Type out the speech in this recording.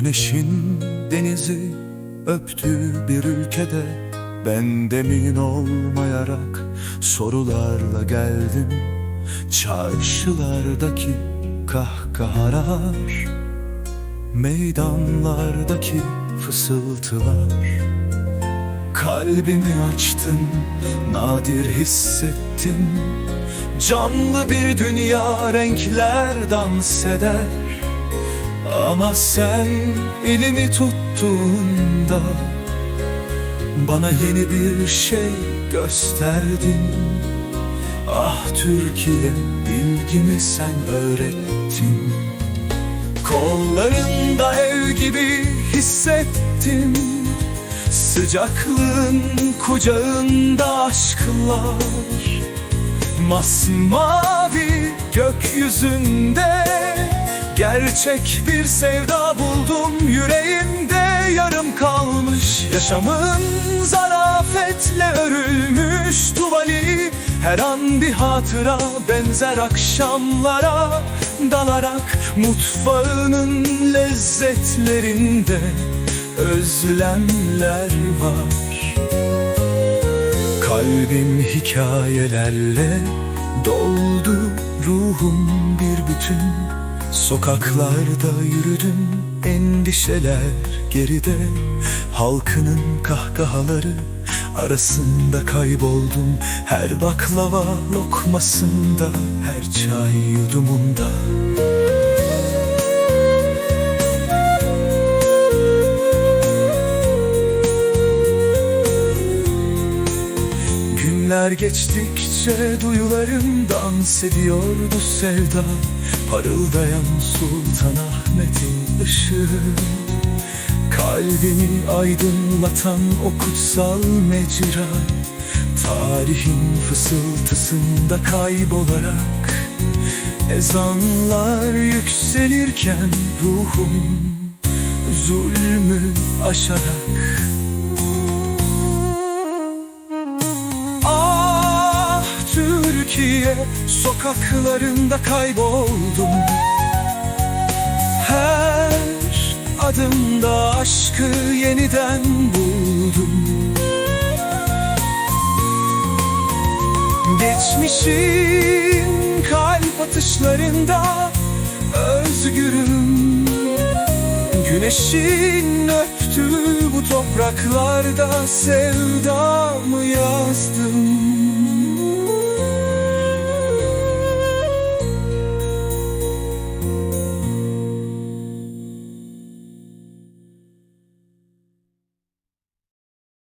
Güneşin denizi öptüğü bir ülkede. Ben demin olmayarak sorularla geldim. Çarşılardaki kahkahalar Meydanlardaki fısıltılar. Kalbimi açtın, nadir hissettim Canlı bir dünya renkler dans eder Ama sen elimi tuttuğunda Bana yeni bir şey gösterdin. Ah Türkiye bilgimi sen öğrettin. Kollarında ev gibi hissettim. Sıcaklığın kucağında aşklar. Masmavi gökyüzünde Gerçek bir sevda buldum. Yüreğimde yarım kalmış Yaşamın zarafetle örülmüş tuvali Her an bir hatıra benzer akşamlara Dalarak mutfağının lezzetlerinde özlemler var. Kalbim hikayelerle doldu Ruhum bir bütün Sokaklarda yürüdüm Endişeler geride. Halkının kahkahaları Arasında kayboldum. Her baklava lokmasında Her çay yudumunda Günler geçtikçe duyularım dans ediyordu sevda. Parıldayan Sultanahmet'in ışığı. Kalbimi aydınlatan o kutsal mecra. Tarihin fısıltısında kaybolarak Ezanlar yükselirken ruhum Zulmü aşarak Türkiye sokaklarında kayboldum. Her adımda aşkı yeniden buldum. Geçmişin kalp atışlarında özgürüm. Güneşin öptüğü bu topraklarda sevdamı yazdım